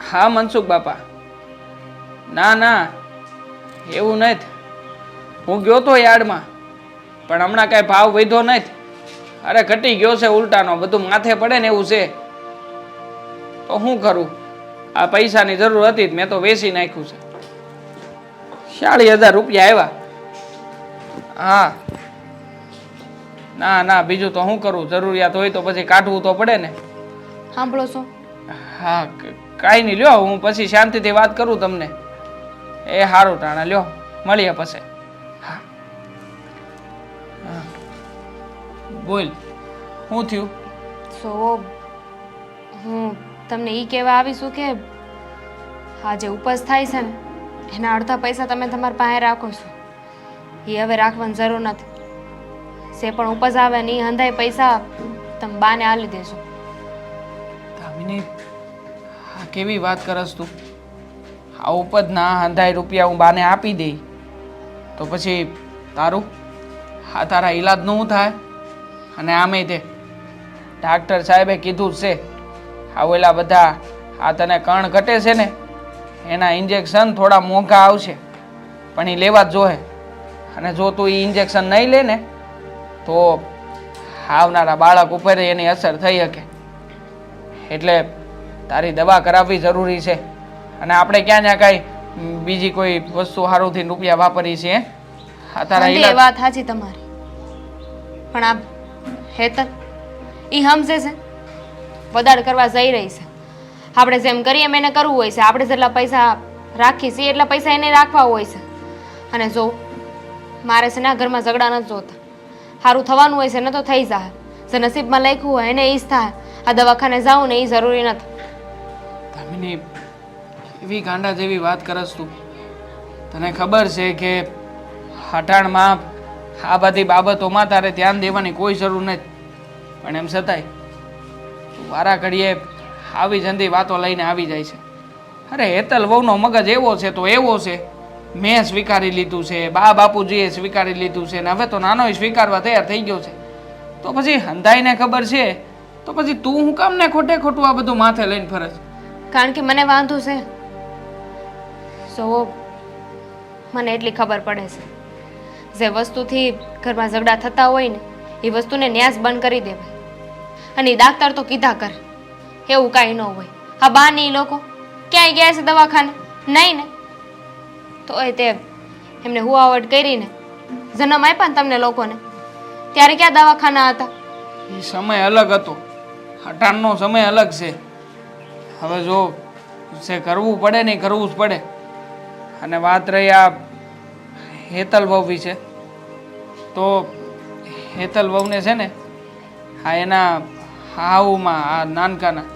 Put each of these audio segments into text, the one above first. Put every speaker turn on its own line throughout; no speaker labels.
હા મનસુખ બાપા. ના ના એવું નથી હું ગયો તો યાર્ડમાં પણ હમણાં કાંઈ ભાવ વધ્યો નથી અરે ઘટી ગયો છે ઉલટાનો બધું માથે પડે ને એવું છે. તો શું કરું? આ પૈસાની જરૂર હતી જ મેં તો વેચી નાખ્યું છે. ચાળીસ હજાર રૂપિયા આવ્યા. હા. ના ના બીજું તો શું કરું? જરૂરિયાત હોય તો પછી કાઢવું તો પડે ને.
સાંભળો છો.
હા કાંઈ નહીં લ્યો હું પછી શાંતિથી વાત કરું તમને. એ સારું ટાણા લ્યો મળીએ પછી. હા. હા. બોલ શું થયું?
સો હું તમને એ કહેવા આવીશું કે હા જે ઉપવાસ થાય છે ને એના અડધા પૈસા તમે તમારા પાસે રાખો છો. એ હવે રાખવાની જરૂર નથી. સે પણ ઉપસ આવે ને એ હંધાય પૈસા તમે બાને આલી દેજો.
દામિની આ કેવી વાત કરસ તું? આ ઉપજના અંધાઈ રૂપિયા હું બાને આપી દઈ તો પછી તારું? આ તારા ઈલાજનું શું થાય? અને આમે તે ડાક્ટર સાહેબે કીધું જ છે આવેલા બધા આ તને કણ ઘટે છે ને, એના ઇન્જેક્શન થોડા મોંઘા આવશે. પણ એ લેવા જ જોહે. અને જો તું એ ઇન્જેક્શન નહીં લે ને, તો આવનારા બાળક ઉપર એની અસર થઈ શકે. એટલે તારી દવા કરાવવી જરૂરી છે. અને આપણે ક્યાં ના કાંઈ બીજી કોઈ વસ્તુ સારુંથી રૂપિયા વાપરી છે આ તારા
એ
ઈલાજ
વાત સાચી તમારી. પણ આ હેતલ એ સમજે છે. વધારે કરવા જઈ રહી છે. આપણે જેમ કરીએ એમ એને કરવું હોય છે. આપણે જેટલા પૈસા રાખીએ છીએ એટલા પૈસા એને રાખવા હોય છે. અને જો મારે છે ને ઘરમાં ઝઘડા નથી જોતા. સારું થવાનું હોય છે ને તો થઈ જાય. જે નસીબમાં લખ્યું હોય એને એ જ થાય. આ દવાખાને જાઉં ને એ જરૂરી નથી.
દામિની એવી ગાંડા જેવી વાત કરસ તું. તને ખબર છે કે હટાણમાં આ બધી બાબતોમાં તારે ધ્યાન દેવાની કોઈ જરૂર નથી. પણ એમ છતાંય વારા ઘડીએ આવી જંદી વાતો લઈને આવી જાય છે. અરે, હેતલ વહુનો મગજ એવો છે તો એવો છે. મેં સ્વીકારી લીધું છે, બા બાપુજીએ સ્વીકારી લીધું છે, ને હવે તો નાનોય સ્વીકારવા તૈયાર થઈ ગયો છે. તો પછી હંધાઈને ખબર છે, તો પછી તું હું કામ ને ખોટે ખોટું આ બધું માથે લઈને ફરજ
કારણ કે મને વાંધો છે. સો મને એટલી ખબર પડે છે. જે વસ્તુથી ઘરમાં ઝઘડા થતા હોય ને, એ વસ્તુને ન્યાસ બંધ કરી દેવાય. અને ડાક્ટર તો કીધા કર. એવું કાંઈ ન હોય. આ બા ને એ લોકો ક્યાંય ગયા છે દવાખાને? નહીં ને? તો એ તે એમને હુવાવટ કરીને જન્મ આપ્યા ને તમને લોકોને. ત્યારે ક્યાં દવાખાના હતા?
એ સમય અલગ હતો. અઢારનો સમય અલગ છે. હવે જો છે કરવું પડે ને કરવું જ પડે. અને વાત રહી આ હેતલ વહુ વિશે. તો હેતલ વહુને છે ને હા એના હાઉમાં, આ નાનકાના,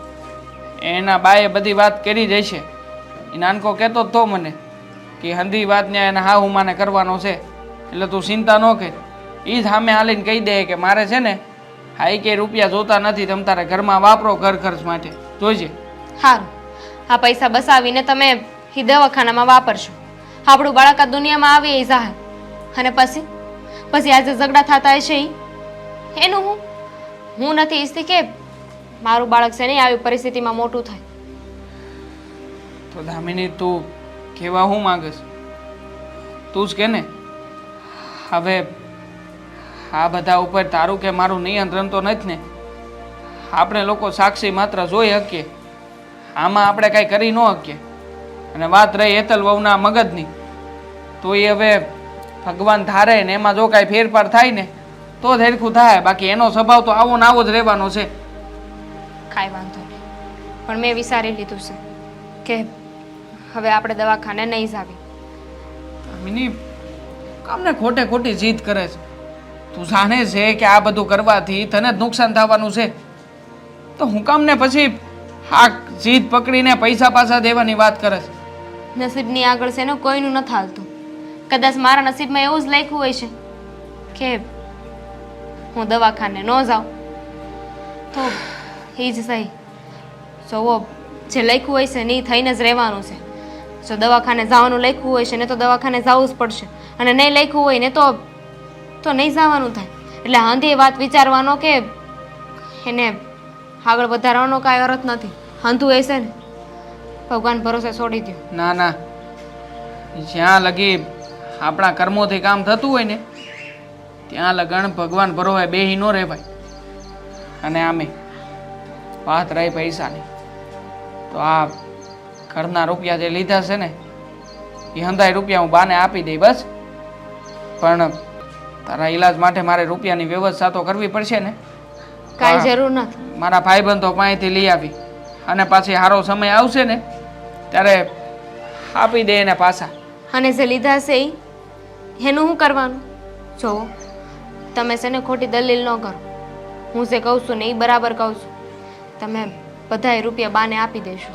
એના બાએ બધી વાત કરી જાય છે એ નાનકો કહેતો તો મને કે હંધી વાત ને એના હાઉમાને કરવાનો છે. એટલે તું ચિંતા ન કર. એ જ સામે હાલીને કહી દે કે મારે છે ને હા એ કે રૂપિયા જોતા નથી તમ તારે ઘરમાં વાપરો ઘર ખર્ચ માટે. જોઈજે
સારું આ પૈસા બસાવીને તમે એ દવાખાનામાં વાપરશો. આપણું બાળક આ દુનિયામાં આવી એ જાહે. અને પછી? પછી આજે ઝઘડા થતા હશે એ એનું હું? હું નથી ઈચ્છતી કે મારું બાળક છે નહીં આવી પરિસ્થિતિમાં મોટું થાય.
તો દામિની, તું કહેવા હું માંગસ તું જ કે ને? હવે આ બધા ઉપર તારું કે મારું નિયંત્રણ તો નથી ને? આપણે લોકો સાક્ષી માત્ર જોઈ શકીએ. આમાં આપણે કાંઈ કરી ન શકીએ. અને વાત રહી હેતલ વહુના મગજની તો એ હવે ભગવાન ધારે ને એમાં જો કાંઈ ફેરફાર થાય ને તો જ હરખું થાય. બાકી એનો સ્વભાવ તો આવો ને આવો જ રહેવાનો છે.
કાંઈ વાંધો નહીં. પણ મેં વિચારી લીધું છે કે હવે આપણે દવાખાને નહીં જાવી
મિની કામને ખોટે ખોટી જીદ કરે છે? તું જાણે છે કે આ બધું કરવાથી તને જ નુકસાન થવાનું છે. તો હું કામને પછી આ જીદ પકડીને પૈસા પાછા દેવાની વાત કરે છે.
નસીબની આગળ છે ને કોઈનું નથી હાલતું કદાચ મારા નસીબમાં એવું જ લખ્યું હોય છે કે હું દવાખાને ન જાઉં. તો એ જ સહી. જોવો જે લખ્યું હોય છે ને એ થઈને જ રહેવાનું છે. જો દવાખાને જવાનું લખ્યું હોય છે ને તો દવાખાને જવું જ પડશે. અને નહીં લખ્યું હોય ને તો તો નહીં જવાનું થાય. એટલે હાંધી વાત વિચારવાનો કે એને આગળ વધારવાનો કાંઈ અર્થ નથી. હાંધું એ ને, ભગવાન ભરોસે છોડી દો
ના ના. જ્યાં લગી આપણા કર્મોથી કામ થતું હોય ને, ત્યાં લગણ ભગવાન ભરોસે બેહી ન રહે ભાઈ અને આમે વાત રહી પૈસાની. તો આ ઘરના રૂપિયા જે લીધા છે ને, એ હંધાય રૂપિયા હું બાને આપી દઈ બસ. પણ તારા ઈલાજ માટે મારે રૂપિયાની વ્યવસ્થા તો કરવી પડશે ને.
કાંઈ જરૂર નથી.
મારા ભાઈબંધો પાસેથી લઈ આવી. અને પાછી સારો સમય આવશે ને ત્યારે આપી દે એને પાછા.
અને જે લીધા છે એ એનું શું કરવાનું? જો તમે છે ને ખોટી દલીલ ન કરો. હું જે કહું છું ને એ બરાબર કહું છું. તમે બધાય રૂપિયા બાને આપી દેશો.